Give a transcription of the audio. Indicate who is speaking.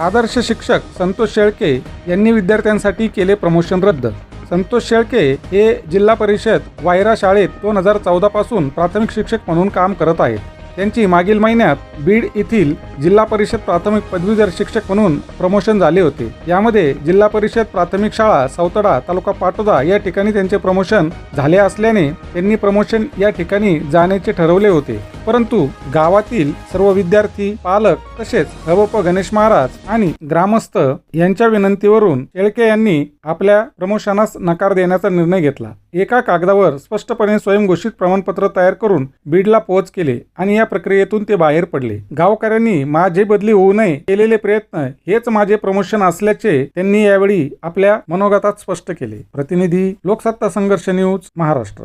Speaker 1: आदर्श शिक्षक संतोष शेळके यांनी विद्यार्थ्यांसाठी केले प्रमोशन रद्द. संतोष शेळके हे जिल्हा परिषद वायरा शाळेत दोन हजार चौदा पासून प्राथमिक शिक्षक म्हणून काम करत आहेत. त्यांची मागील महिन्यात बीड येथील जिल्हा परिषद प्राथमिक पदवीधर शिक्षक म्हणून प्रमोशन झाले होते. यामध्ये जिल्हा परिषद प्राथमिक शाळा सौतडा तालुका पाटोदा या ठिकाणी त्यांचे प्रमोशन झाले असल्याने त्यांनी प्रमोशन या ठिकाणी जाण्याचे ठरवले होते. परंतु गावातील सर्व विद्यार्थी पालक तसेच हवप गणेश महाराज आणि ग्रामस्थ यांच्या विनंतीवरून शेळके यांनी आपल्या प्रमोशनास नकार देण्याचा निर्णय घेतला. एका कागदावर स्पष्टपणे स्वयंघोषित प्रमाणपत्र तयार करून बीडला पोहोच केले आणि या प्रक्रियेतून ते बाहेर पडले. गावकऱ्यांनी माझे बदली होऊ नये केलेले प्रयत्न हेच माझे प्रमोशन असल्याचे त्यांनी यावेळी आपल्या मनोगतात स्पष्ट केले. प्रतिनिधी लोकसत्ता संघर्ष न्यूज महाराष्ट्र.